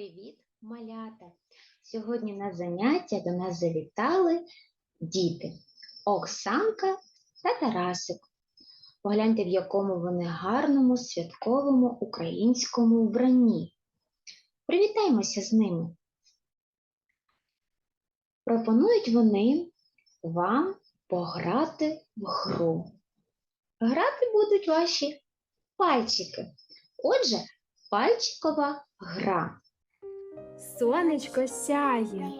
Привіт, малята! Сьогодні на заняття до нас завітали діти Оксанка та Тарасик. Погляньте, в якому вони гарному святковому українському вбранні. Привітаємося з ними. Пропонують вони вам пограти в гру. Грати будуть ваші пальчики. Отже, пальчикова гра. Сонечко сяє,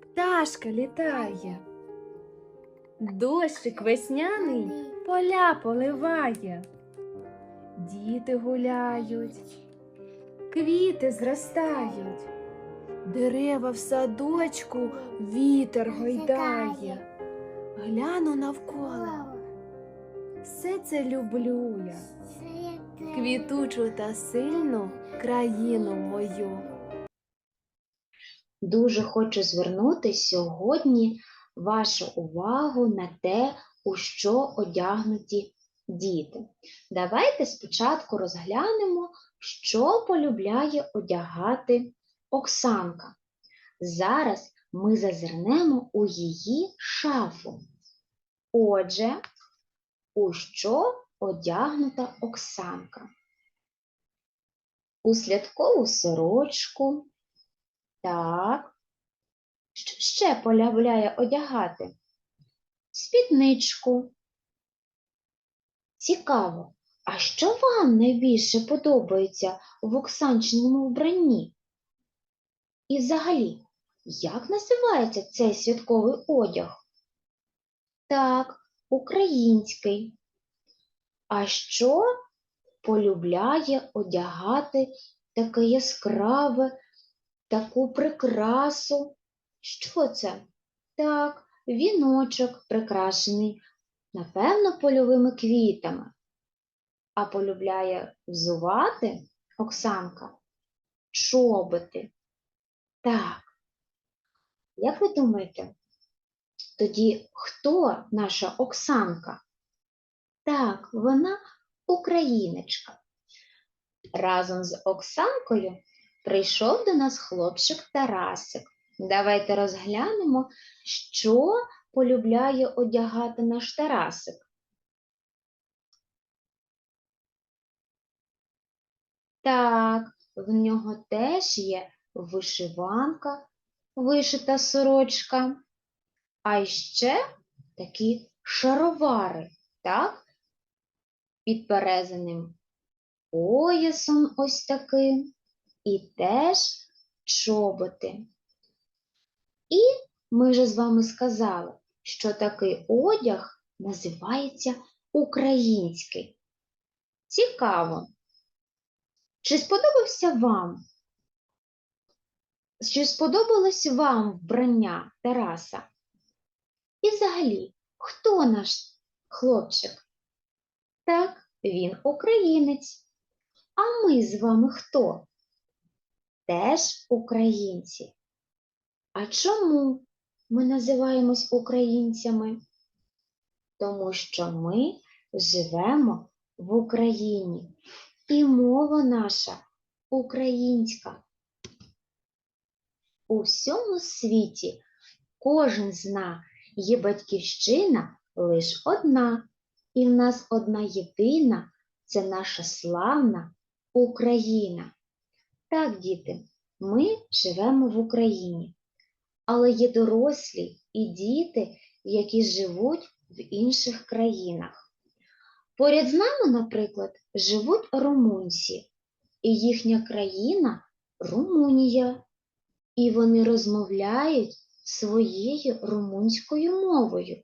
пташка літає, дощик весняний поля поливає, діти гуляють, квіти зростають, дерева в садочку вітер гойдає. Гляну навколо, все це люблю я, квітучу та сильну країну мою. Дуже хочу звернути сьогодні вашу увагу на те, у що одягнуті діти. Давайте спочатку розглянемо, що полюбляє одягати Оксанка. Зараз ми зазирнемо у її шафу. Отже, у що одягнута Оксанка? У святкову сорочку. Так. Що ще полюбляє одягати? Спідничку. Цікаво. А що вам найбільше подобається в Оксанчиному вбранні? І взагалі, як називається цей святковий одяг? Так, український. А що полюбляє одягати таке яскраве, таку прикрасу? Що це? Так, віночок прикрашений, напевно, польовими квітами. А полюбляє взувати Оксанка чоботи. Так. Як ви думаєте, тоді хто наша Оксанка? Так, вона україночка. Разом з Оксанкою прийшов до нас хлопчик Тарасик. Давайте розглянемо, що полюбляє одягати наш Тарасик. Так, в нього теж є вишиванка, вишита сорочка, а ще такі шаровари, так? Під перезаним поясом ось таким, і теж чоботи. І ми вже з вами сказали, що такий одяг називається український. Цікаво. Чи сподобався вам? Чи сподобалось вам вбрання Тараса? І взагалі, хто наш хлопчик? Так, він українець. А ми з вами хто? Теж українці. А чому ми називаємось українцями? Тому що ми живемо в Україні. І мова наша українська. У всьому світі кожен зна, є батьківщина лиш одна, і в нас одна єдина це наша славна Україна. Так, діти, ми живемо в Україні, але є дорослі і діти, які живуть в інших країнах. Поряд з нами, наприклад, живуть румунці, і їхня країна Румунія, і вони розмовляють своєю румунською мовою.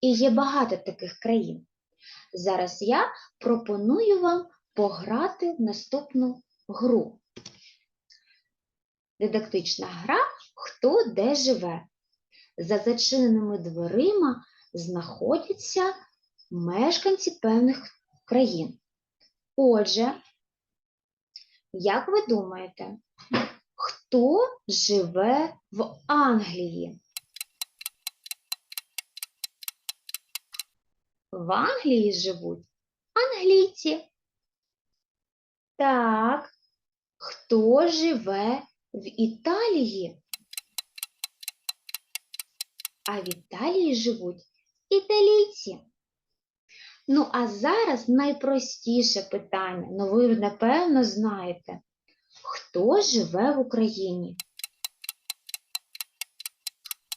І є багато таких країн. Зараз я пропоную вам пограти в наступну гру. Дидактична гра Хто де живе. За зачиненими дверима знаходяться мешканці певних країн. Отже, як ви думаєте, хто живе в Англії? В Англії живуть англійці. Так, хто живе в Італії? А в Італії живуть італійці. Ну, а зараз найпростіше питання. Ну, ви напевно знаєте, хто живе в Україні?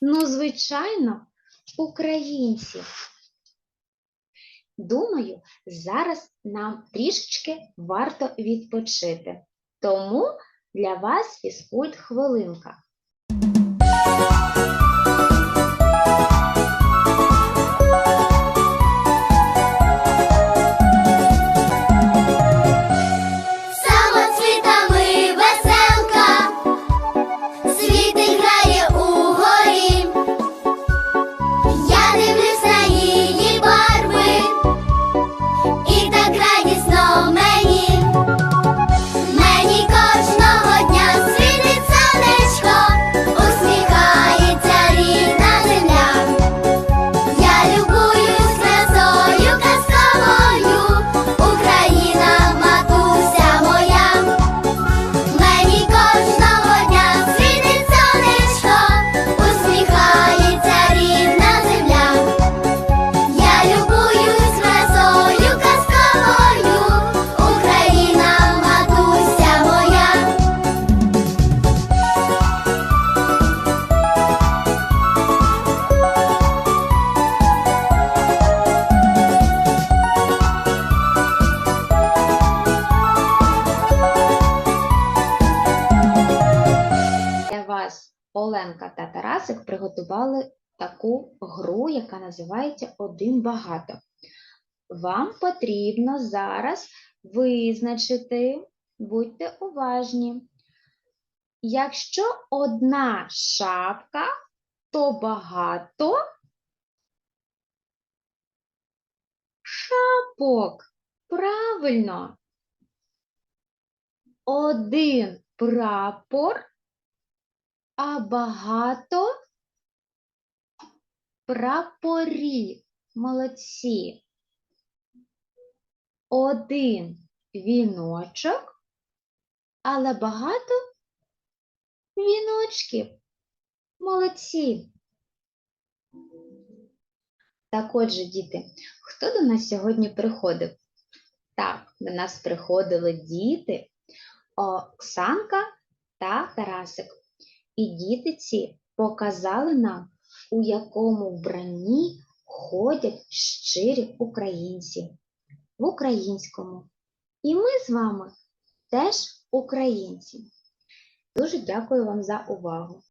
Ну, звичайно, українці. Думаю, зараз нам трішечки варто відпочити. Тому для вас фізкульт хвилинка. Оленка та Тарасик приготували таку гру, яка називається Один багато. Вам потрібно зараз визначити, будьте уважні. Якщо одна шапка, то багато шапок. Правильно. Один прапор а багато прапорів. Молодці. Один віночок, але багато віночків. Молодці. Так отже, діти, хто до нас сьогодні приходив? Так, до нас приходили діти Оксанка та Тарасик. І діти ці показали нам, у якому вбранні ходять щирі українці в українському. І ми з вами теж українці. Дуже дякую вам за увагу.